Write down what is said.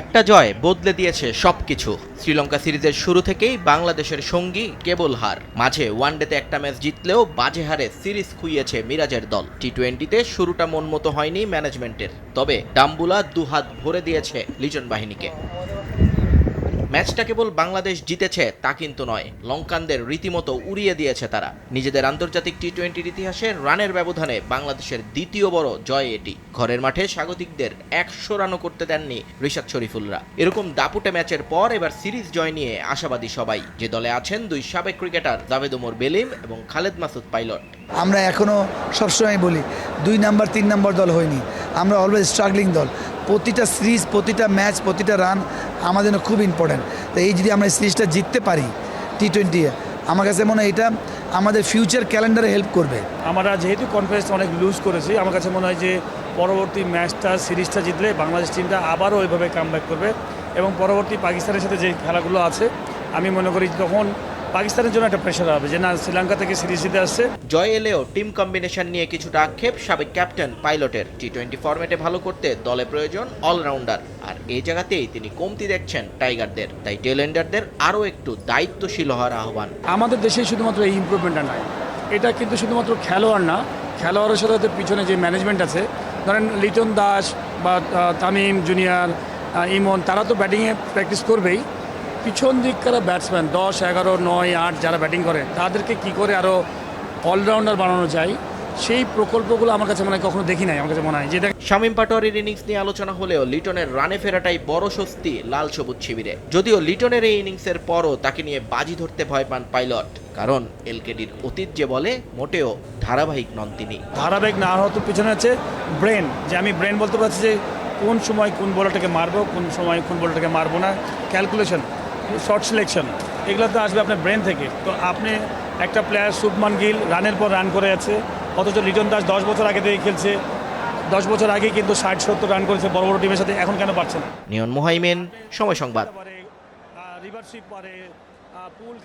একটা জয় বদলে দিয়েছে সবকিছু। শ্রীলঙ্কা সিরিজের শুরু থেকেই বাংলাদেশের সঙ্গী কেবল হার। মাঝে ওয়ানডেতে একটা ম্যাচ জিতলেও বাজে হারে সিরিজ খুইয়েছে মিরাজের দল। টি টোয়েন্টিতে শুরুটা মন মতো হয়নি ম্যানেজমেন্টের। তবে ডাম্বুলা দুহাত ভরে দিয়েছে লিজন বাহিনীকে। ম্যাচটা কেবল বাংলাদেশ জিতেছে তা কিন্তু নয়, লঙ্কানদের রীতিমতো উড়িয়ে দিয়েছে তারা। নিজেদের আন্তর্জাতিক টি টোয়েন্টির ইতিহাসে রানের ব্যবধানে বাংলাদেশের দ্বিতীয় বড় জয় এটি। ঘরের মাঠে স্বাগতিকদের একশো রানও করতে দেননি রিশাদ শরীফুলরা। এরকম দাপুটে ম্যাচের পর এবার সিরিজ জয় নিয়ে আশাবাদী সবাই। যে দলে আছেন দুই সাবেক ক্রিকেটার জাভেদ ওমর বেলিম এবং খালেদ মাসুদ পাইলট। আমরা এখনও সবসময় বলি, দুই নাম্বার, তিন নাম্বার দল হয়নি। আমরা অলওয়েজ স্ট্রাগলিং দল। প্রতিটা সিরিজ, প্রতিটা ম্যাচ, প্রতিটা রান আমাদের জন্য খুব ইম্পর্ট্যান্ট তো এই যদি আমরা সিরিজটা জিততে পারি টি টোয়েন্টি আমার কাছে মনে হয় এটা আমাদের ফিউচার ক্যালেন্ডারে হেল্প করবে। আমরা যেহেতু কনফিডেন্স অনেক লুজ করেছি, আমার কাছে মনে হয় যে পরবর্তী ম্যাচটা, সিরিজটা জিতলে বাংলাদেশ টিমটা আবারও ওইভাবে কাম করবে এবং পরবর্তী পাকিস্তানের সাথে যে খেলাগুলো আছে, আমি মনে করি তখন পাকিস্তানের জন্য একটা প্রেশার হবে যে না শ্রীলঙ্কা থেকে সিরিজ জিতে আসছে। জয় এলেও টিম কম্বিনেশন নিয়ে কিছুটা আক্ষেপ সাবেক ক্যাপ্টেন পাইলটের টি টোয়েন্টি ফরম্যাটে ভালো করতে দলে প্রয়োজন অলরাউন্ডার আর এই জায়গাতেই তিনি কমতি দেখছেন টাইগারদের তাই টেলেন্ডারদের আরও একটু দায়িত্বশীল হওয়ার আহ্বান। আমাদের দেশে শুধুমাত্র এই ইম্প্রুভমেন্টটা নয় এটা কিন্তু শুধুমাত্র খেলোয়াড় না খেলোয়াড়ের সাথে সাথে পিছনে যে ম্যানেজমেন্ট আছে ধরেন লিটন দাস বা তামিম জুনিয়র ইমন তারা তো ব্যাটিংয়ে প্র্যাকটিস করবেই। পিছন দিক দিককার ব্যাটসম্যান দশ এগারো নয় আট যারা ব্যাটিং করে তাদেরকে কি করে আরও অলরাউন্ডার বানানো যায়? সেই প্রকল্পগুলো আমার কাছে মনে হয় কখনো দেখি নাই আমার কাছে মনে হয়। যে দেখ শামীম পাটোয়ারির ইনিংস নিয়ে আলোচনা হলেও লিটনের রানে ফেরাটাই বড় স্বস্তি লাল সবুজ শিবিরে। যদিও লিটনের এই ইনিংসের পরও তাকে নিয়ে বাজি ধরতে ভয় পান পাইলট কারণ এলকেডির অতীত যে বলে মোটেও ধারাবাহিক নন তিনি। ধারাবাহিক না হওয়ার তো পিছনে আছে ব্রেন যে আমি ব্রেন বলতে পারছি যে কোন সময় কোন বলটাকে মারবো কোন সময় কোন বলটাকে মারবো না। ক্যালকুলেশন শর্ট সিলেকশন এগুলো তো আসবে আপনার ব্রেন থেকে। তো আপনি একটা প্লেয়ার শুভমান গিল রানের পর রান করে আছে। অথচ লিটন দাস দশ বছর আগে থেকে খেলছে। দশ বছর আগে কিন্তু ষাট সত্তর রান করেছে বড় বড় টিমের সাথে এখন কেন পারছে না? নিয়ন মোহাইমেন সময় সংবাদ। রিভারশিপ পারে পুল